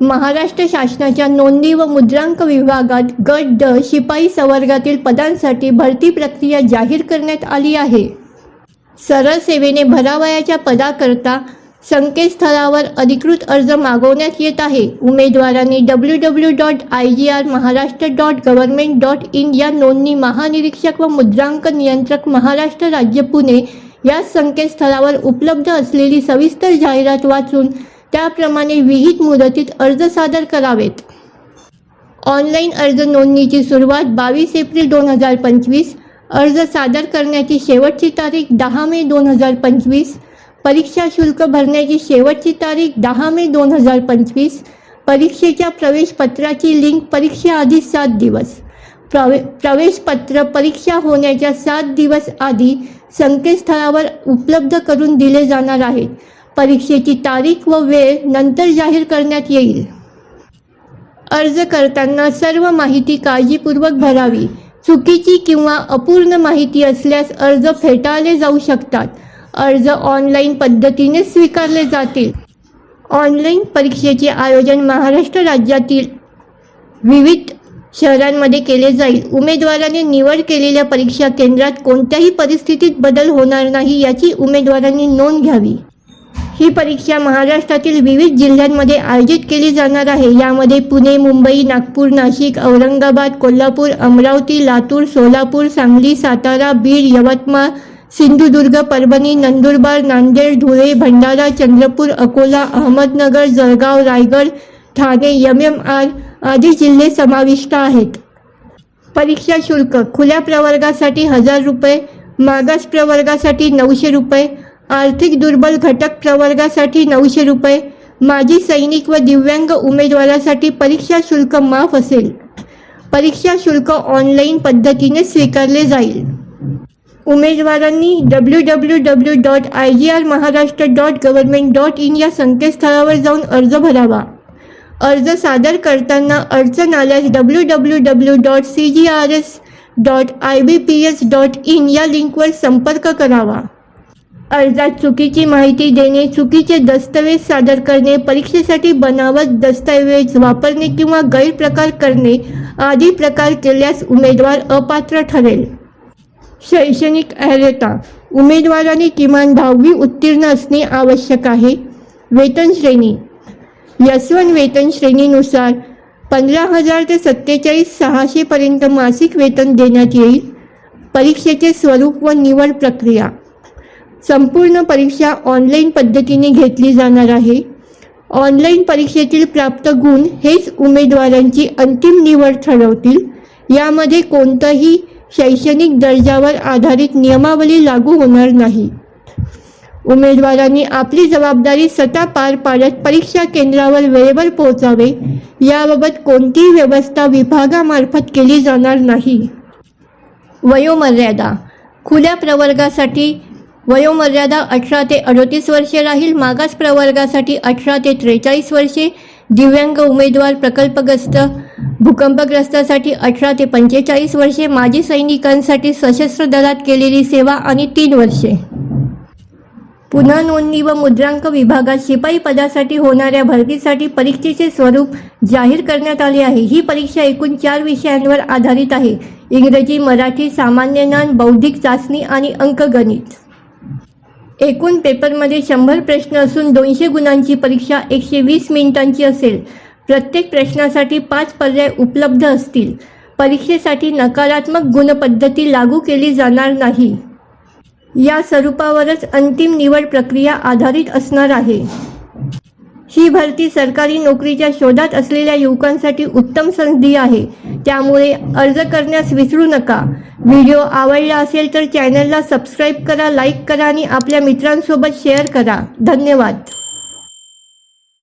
महाराष्ट्र शासनाच्या नोंदणी व मुद्रांक विभागात गट ड शिपाई संवर्गातील पदांसाठी भरती प्रक्रिया जाहीर करण्यात आली आहे. सरळ सेवेने भरावयाच्या पदाकरता संकेतस्थळावर अधिकृत अर्ज मागवण्यात येत आहे. उमेदवारांनी W W dot I G R Maharashtra dot government dot in या नोंदणी महानिरीक्षक व मुद्रांक नियंत्रक महाराष्ट्र राज्य पुणे या संकेतस्थळावर उपलब्ध असलेली सविस्तर जाहिरात वाचून त्याप्रमाणे विहित मुदतीत अर्ज सादर करावेत. ऑनलाईन अर्ज नोंदणीची सुरुवात बावीस एप्रिल दोन हजार पंचवीस अर्ज सादर करण्याची शेवटची तारीख दहा मे दोन हजार पंचवीस परीक्षा शुल्क भरण्याची शेवटची तारीख दहा मे दोन हजार पंचवीस परीक्षेच्या प्रवेशपत्राची लिंक परीक्षेआधी सात दिवस प्रवे प्रवेशपत्र परीक्षा होण्याच्या सात दिवस आधी संकेतस्थळावर उपलब्ध करून दिले जाणार आहेत परीक्षेची तारीख व वेळ नंतर जाहीर करण्यात येईल. अर्ज करताना सर्व माहिती काळजीपूर्वक भरावी. चुकीची किंवा अपूर्ण माहिती असल्यास अर्ज फेटाळले जाऊ शकतात. अर्ज ऑनलाईन पद्धतीने स्वीकारले जातील. ऑनलाईन परीक्षेचे आयोजन महाराष्ट्र राज्यातील विविध शहरांमध्ये केले जाईल. उमेदवाराने निवड केलेल्या परीक्षा केंद्रात कोणत्याही परिस्थितीत बदल होणार नाही याची उमेदवारांनी नोंद घ्यावी. ही परीक्षा महाराष्ट्रातील विविध जिल्ह्यांमध्ये आयोजित केली जाणार आहे. यामध्ये Pune Mumbai Nagpur Nashik Aurangabad Kolhapur Amravati Latur Solapur Sangli Satara Beed Yavatmal Sindhudurg Parbhani Nandurbar Nanded Dhule Bhandara Chandrapur Akola Ahmednagar Jalgaon Raigad Thane M M R आदी जिल्हे समाविष्ट आहेत. परीक्षा शुल्क खुल्या प्रवर्गासाठी हजार रुपये मागास प्रवर्गासाठी नऊशे रुपये आर्थिक दुर्बल घटक प्रवर्गासाठी नऊशे रुपये माजी सैनिक व दिव्यांग उमेदवारासाठी परीक्षा शुल्क माफ असेल. परीक्षा शुल्क ऑनलाईन पद्धतीने स्वीकारले जाईल. उमेदवारांनी W W W dot I G R Maharashtra dot government dot in या संकेतस्थळावर जाऊन अर्ज भरावा. अर्ज सादर करताना अडचण आल्यास W W W dot C G R S dot I B P S dot in या लिंकवर संपर्क करावा. अर्जात चुकीची माहिती देणे चुकीचे दस्तऐवज सादर करणे परीक्षेसाठी बनावट दस्तऐवज वापरणे किंवा गैरप्रकार करणे आदी प्रकार केल्यास उमेदवार अपात्र ठरेल. शैक्षणिक अर्हता उमेदवाराने किमान दहावी उत्तीर्ण असणे आवश्यक आहे. वेतन श्रेणी यशवन वेतन श्रेणीनुसार पंधरा हजार ते सत्तेचाळीस सहाशेपर्यंत मासिक वेतन देण्यात येईल. परीक्षेचे स्वरूप व निवड प्रक्रिया संपूर्ण परीक्षा ऑनलाईन पद्धतीने घेतली जाणार आहे. ऑनलाईन परीक्षेतील प्राप्त गुण हेच उमेदवारांची अंतिम निवड ठरवतील. यामध्ये कोणतंही शैक्षणिक दर्जावर आधारित नियमावली लागू होणार नाही. उमेदवारांनी आपली जबाबदारी स्वतः पार पाडत परीक्षा केंद्रावर वेळेवर पोहोचावे याबाबत कोणतीही व्यवस्था विभागामार्फत केली जाणार नाही. वयोमर्यादा खुल्या प्रवर्गासाठी वयोमर्यादा अठरा ते अडोतीस वर्षे राहील. मागास प्रवर्गासाठी अठरा ते त्रेचाळीस वर्षे. दिव्यांग उमेदवार प्रकल्पग्रस्त भूकंपग्रस्तासाठी अठरा ते पंचेचाळीस वर्षे. माजी सैनिकांसाठी सशस्त्र दलात केलेली सेवा आणि तीन वर्षे. पुन्हा नोंदणी व मुद्रांक विभागात शिपाई पदासाठी होणाऱ्या भरतीसाठी परीक्षेचे स्वरूप जाहीर करण्यात आले आहे. ही परीक्षा एकूण चार विषयांवर आधारित आहे. इंग्रजी मराठी सामान्य ज्ञान बौद्धिक चाचणी आणि अंकगणित. एकूण पेपरमध्ये शंभर प्रश्न असून दोनशे गुणांची परीक्षा एकशे वीस मिनिटांची असेल. प्रत्येक प्रश्नासाठी पाच पर्याय उपलब्ध असतील. परीक्षेसाठी नकारात्मक गुणपद्धती लागू केली जाणार नाही. या स्वरूपावरच अंतिम निवड प्रक्रिया आधारित असणार आहे. ही भरती सरकारी नोकरीच्या शोधात असलेल्या युवकांसाठी उत्तम संधी आहे. त्यामुळे अर्ज करण्यास विसरू नका. व्हिडिओ आवडला असेल तर चॅनलला सबस्क्राईब करा लाईक करा आणि आपल्या मित्रांसोबत शेअर करा. धन्यवाद.